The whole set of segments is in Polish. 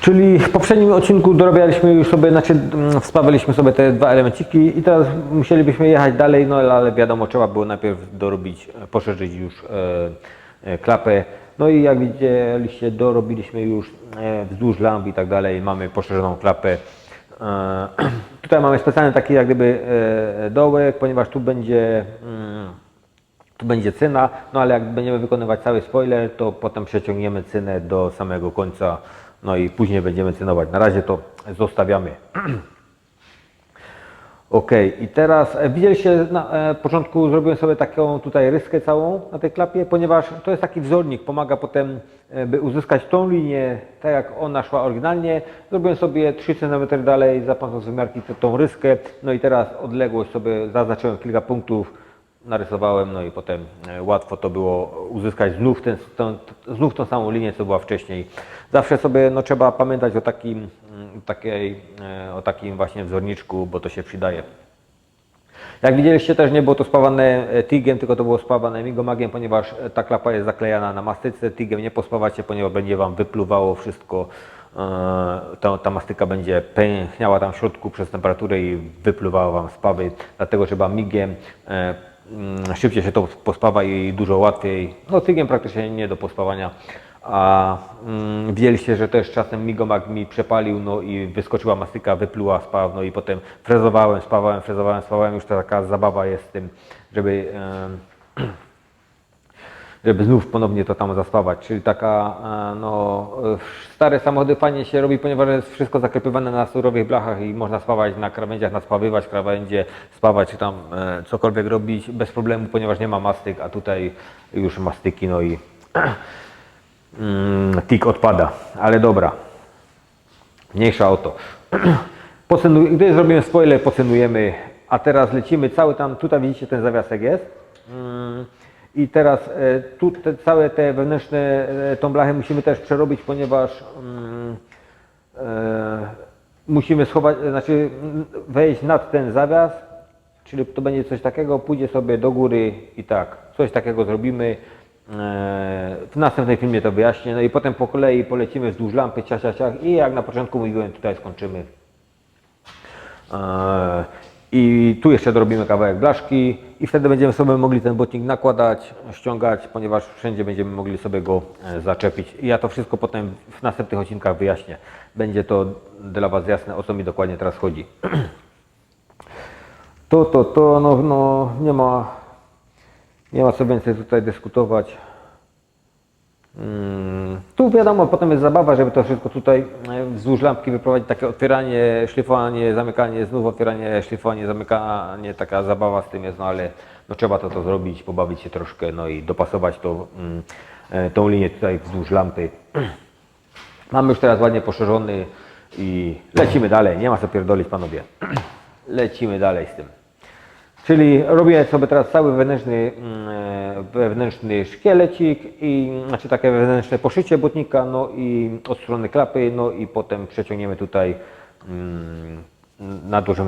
Czyli w poprzednim odcinku dorabialiśmy już sobie, znaczy mm, wspawiliśmy sobie te dwa elemenciki i teraz musielibyśmy jechać dalej, no ale- wiadomo, trzeba było najpierw dorobić, poszerzyć już e, e, klapę. No i jak widzieliście, dorobiliśmy już e, wzdłuż lamp i tak dalej, mamy poszerzoną klapę. E, tutaj mamy specjalny taki jak gdyby e, dołek, ponieważ tu będzie mm, tu będzie cyna, no ale jak będziemy wykonywać cały spoiler, to potem przeciągniemy cynę do samego końca, no i później będziemy cynować. Na razie to zostawiamy. Ok, i teraz e, widzieliście na e, początku zrobiłem sobie taką tutaj ryskę całą na tej klapie, ponieważ to jest taki wzornik, pomaga potem, e, by uzyskać tą linię, tak jak ona szła oryginalnie. Zrobiłem sobie 3 cm dalej za pomocą wymiarki tą ryskę, no i teraz odległość sobie zaznaczyłem kilka punktów, narysowałem, no i potem e, łatwo to było uzyskać znów, ten, tą, znów tą samą linię, co była wcześniej. Zawsze sobie no, trzeba pamiętać o takim, mm, takiej, e, o takim właśnie wzorniczku, bo to się przydaje. Jak widzieliście też nie było to spawane e, TIG-iem, tylko to było spawane migomagiem, ponieważ ta klapa jest zaklejana na mastyce. TIG-iem nie pospawacie, ponieważ będzie Wam wypluwało wszystko. Ta, ta mastyka będzie pęchniała tam w środku przez temperaturę i wypluwała Wam spawy. Dlatego trzeba migiem. Mm, Szybciej się to pospawa i dużo łatwiej. No TIG-iem praktycznie nie do pospawania. A mm, widzieliście, że też czasem migomag mi przepalił, no i wyskoczyła mastyka, wypluła spaw, no i potem frezowałem, spawałem, frezowałem, spawałem. Już taka zabawa jest z tym, żeby, em, żeby znów ponownie to tam zaspawać. Czyli taka, e, no, stare samochody fajnie się robi, ponieważ jest wszystko zaklepywane na surowych blachach i można spawać na krawędziach, naspawywać krawędzie, spawać czy tam e, cokolwiek robić bez problemu, ponieważ nie ma mastyk, a tutaj już mastyki, no i mm, tik odpada, ale dobra. Mniejsza o to. Gdy zrobimy spoiler, pocenujemy, a teraz lecimy cały tam, tutaj widzicie ten zawiasek jest. I teraz e, tu te, całe te wewnętrzne, e, tą blachę musimy też przerobić, ponieważ mm, e, musimy schować, znaczy mm, wejść nad ten zawias, czyli to będzie coś takiego, pójdzie sobie do góry i tak, coś takiego zrobimy. E, W następnej filmie to wyjaśnię, no i potem po kolei polecimy wzdłuż lampy, ciach, ciach, ciach i jak na początku mówiłem, tutaj skończymy. E, I tu jeszcze dorobimy kawałek blaszki i wtedy będziemy sobie mogli ten botnik nakładać, ściągać, ponieważ wszędzie będziemy mogli sobie go e, zaczepić. I ja to wszystko potem w następnych odcinkach wyjaśnię. Będzie to dla Was jasne, o co mi dokładnie teraz chodzi. To, to, to, no, no nie ma, nie ma co więcej tutaj dyskutować. Mm, Tu wiadomo, potem jest zabawa, żeby to wszystko tutaj e, wzdłuż lampki wyprowadzić, takie otwieranie, szlifowanie, zamykanie, znów otwieranie, szlifowanie, zamykanie, taka zabawa z tym jest, no ale no, trzeba to, to zrobić, pobawić się troszkę, no i dopasować to, mm, e, tą linię tutaj wzdłuż lampy. Mamy już teraz ładnie poszerzony i lecimy dalej, nie ma co pierdolić panowie. Lecimy dalej z tym. Czyli robię sobie teraz cały wewnętrzny, mm, wewnętrzny szkielecik i znaczy takie wewnętrzne poszycie butnika, no i od strony klapy, no i potem przeciągniemy tutaj, mm,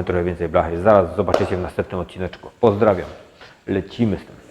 trochę więcej blachy. Zaraz zobaczycie w następnym odcineczku. Pozdrawiam. Lecimy z tym.